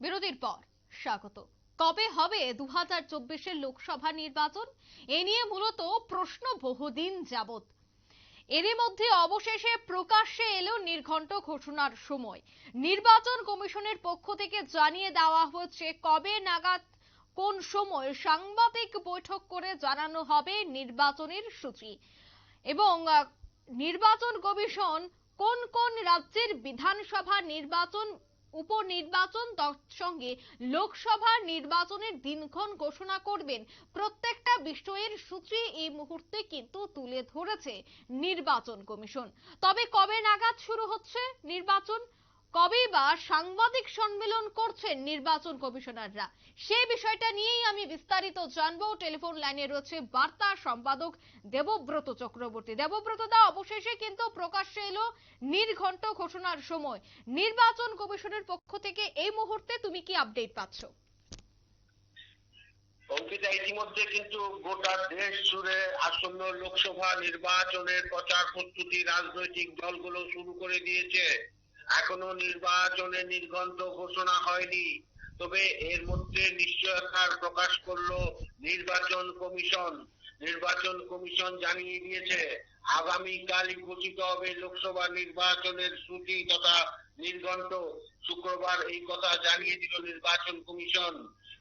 বিরতির পর, স্বাগত। কবে হবে দু হাজার লোকসভা নির্বাচন? এ নিয়ে মূলত প্রশ্ন বহুদিন যাবত এরই মধ্যে অবশেষে প্রকাশ্যে এলো নির্ঘণ্ট ঘোষণার সময়। নির্বাচন কমিশনের পক্ষ থেকে জানিয়ে দেওয়া হচ্ছে কবে নাগাদ, কোন সময় সাংবাদিক বৈঠক করে জানানো হবে নির্বাচনের সূচি। এবং নির্বাচন কমিশন কোন কোন রাজ্যের বিধানসভা নির্বাচন উপনির্বাচন সঙ্গে লোকসভা নির্বাচনের দিনক্ষণ ঘোষণা করবেন। প্রত্যেকটা বিষয়ের সূচি এই মুহূর্তে কিন্তু তুলে ধরেছে নির্বাচন কমিশন। তবে কবে নাগাদ শুরু হচ্ছে নির্বাচন? কবে বা সাংবাদিক সম্মেলন করছেন নির্বাচন কমিশনাররা? সেই বিষয়টা নিয়েই আমি বিস্তারিত জানব। টেলিফোন লাইনে রয়েছে বার্তা সম্পাদক দেবব্রত চক্রবর্তী। দেবব্রত দা, অবশেষে কিন্তু প্রকাশ্যে এলো নির্ঘণ্ট ঘোষণার সময়। নির্বাচন কমিশনের পক্ষ থেকে এই মুহূর্তে তুমি কি আপডেট পাচ্ছ? অঙ্কিতা, ইতিমধ্যে কিন্তু গোটা দেশ জুড়ে আসন্ন লোকসভা নির্বাচনের প্রচার প্রস্তুতি রাজনৈতিক দলগুলো শুরু করে দিয়েছে। এখনও নির্বাচনের নির্ঘণ্ট ঘোষণা হয়নি। তবে এর মধ্যে নিশ্চয়তার প্রকাশ করল নির্বাচন কমিশন। নির্বাচন কমিশন জানিয়ে দিয়েছে, আগামীকালই ঘোষিত হবে লোকসভা নির্বাচনের সূচি তথা নির্ঘণ্ট শুক্রবার এই কথা জানিয়ে দিল নির্বাচন কমিশন।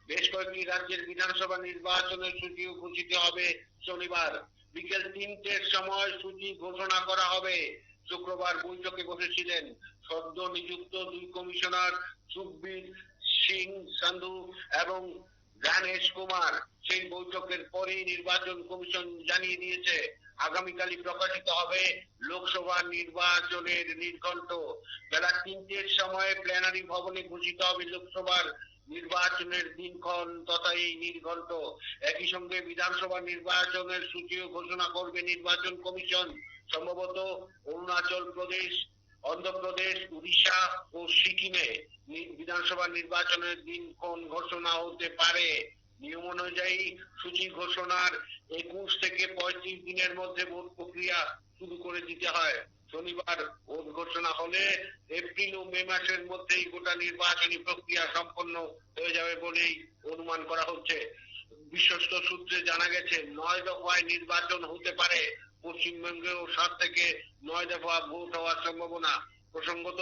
বেশ কয়েকটি রাজ্যের বিধানসভা নির্বাচনের সূচিও ঘোষিত হবে শনিবার। বিকেল তিনটের সময় সূচি ঘোষণা করা হবে। শুক্রবার বৈঠকে বসেছিলেন সদ্য নিযুক্ত দুই কমিশনার সুখবীর সিং সান্ধু এবং জ্ঞানেশ কুমার। সেই বৈঠকের পরেই নির্বাচন কমিশন জানিয়ে দিয়েছে, আগামীকালই প্রকাশিত হবে লোকসভা নির্বাচনের নির্ঘণ্ট। বেলা তিনটের সময় প্ল্যানারি ভবনে ঘোষিত হবে লোকসভার নির্বাচনের দিনক্ষণ তথা এই নির্ঘণ্ট। একই সঙ্গে বিধানসভা নির্বাচনের সূচিও ঘোষণা করবে নির্বাচন কমিশন। সম্ভবত অরুণাচল প্রদেশ, অন্ধ্রপ্রদেশ, উড়িষ্যা ও সিকিমে বিধানসভা নির্বাচনের দিনক্ষণ ঘোষণা হতে পারে। নিয়ম অনুযায়ী সূচি ঘোষণার একুশ থেকে পঁয়ত্রিশ দিনের মধ্যে ভোট প্রক্রিয়া শুরু করে দিতে হয়। শনিবার ভোট ঘোষণা হলে এপ্রিল ও মে মাসের মধ্যেই গোটা নির্বাচনী প্রক্রিয়া সম্পন্ন হয়ে যাবে বলেই অনুমান করা হচ্ছে। বিশ্বস্ত সূত্রে জানা গেছে, নয় দফায় নির্বাচন হতে পারে। পশ্চিমবঙ্গেও সাত থেকে নয় দফা ভোট হওয়ার সম্ভাবনা। প্রসঙ্গত,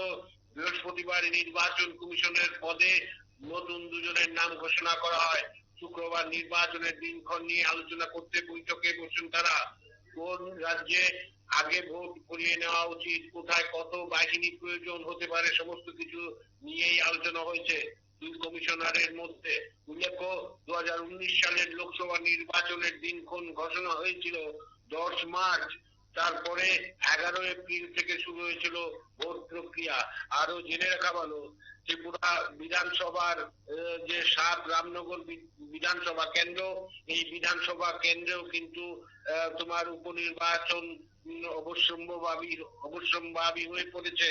বৃহস্পতিবার নির্বাচন কমিশনের পদে নতুন দুজনের নাম ঘোষণা করা হয়। শুক্রবার নির্বাচনের দিনক্ষণ নিয়ে আলোচনা করতে বৈঠকে বসেন তারা। কোন রাজ্যে আগে ভোট করিয়ে নেওয়া উচিত? কোথায় কত বাহিনী প্রয়োজন হতে পারে? সমস্ত কিছু নিয়েই আলোচনা হয়েছে দুই কমিশনারের মধ্যে। উল্লেখ্য দু হাজার উনিশ সালের লোকসভা নির্বাচনের দিনক্ষণ ঘোষণা হয়েছিল, দশ মার্চ তারপরে এগারো এপ্রিল থেকে শুরু হয়েছিল ভোট প্রক্রিয়া। আরও জেনে রাখা ভালো, ত্রিপুরা বিধানসভার যে সাত রামনগর বিধানসভা কেন্দ্র, এই বিধানসভা কেন্দ্রেও কিন্তু তোমার উপনির্বাচন অবশ্যম্ভাবী অবশ্যম্ভাবী হয়ে পড়েছে।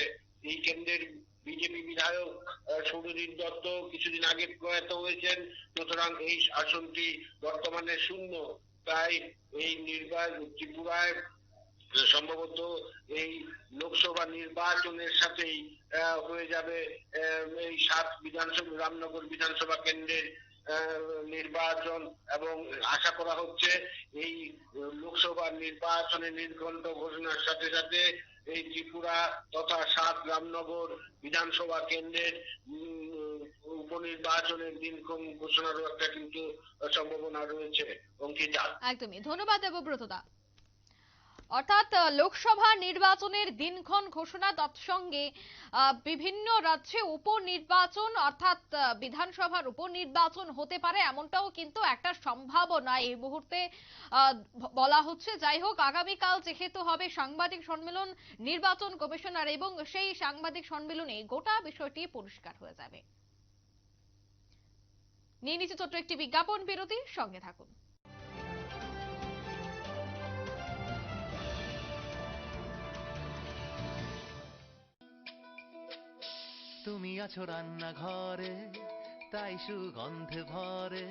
এই কেন্দ্রের বিজেপি বিধায়ক সৌরজিৎ দত্ত কিছুদিন আগে প্রয়াত হয়েছেন, সুতরাং এই আসনটি বর্তমানে শূন্য। তাই এই নির্বাচন, ত্রিপুরায় সম্ভবত এই লোকসভা নির্বাচনের সাথেই হয়ে যাবে এই সাত বিধানসভা, রামনগর বিধানসভা কেন্দ্রের নির্বাচন এবং আশা করা হচ্ছে এই লোকসভা নির্বাচনের নির্ঘণ্ট ঘোষণার সাথে সাথে এই ত্রিপুরা তথা সাত রামনগর বিধানসভা কেন্দ্রের উপনির্বাচনের দিনক্ষণ ঘোষণারও একটা কিন্তু সম্ভাবনা রয়েছে, অঙ্কিতা। একদমই। ধন্যবাদ দেবব্রত দা অর্থাৎ লোকসভা নির্বাচনের দিনক্ষণ ঘোষণা তৎসঙ্গে বিভিন্ন রাজ্যে উপনির্বাচন অর্থাৎ বিধানসভার উপনির্বাচন হতে পারে এমনটাও কিন্তু একটা সম্ভাবনা এই মুহূর্তে বলা হচ্ছে। যাই হোক, আগামীকাল যেহেতু হবে সাংবাদিক সম্মেলন, নির্বাচন কমিশনার এবং সেই সাংবাদিক সম্মেলনে গোটা বিষয়টি পরিষ্কার হয়ে যাবে। নিয়ে নিচ্ছে ছোট্ট একটি বিজ্ঞাপন বিরতি, সঙ্গে থাকুন। তুমি আছো রান্নাঘরে তাই সুগন্ধে ভরে।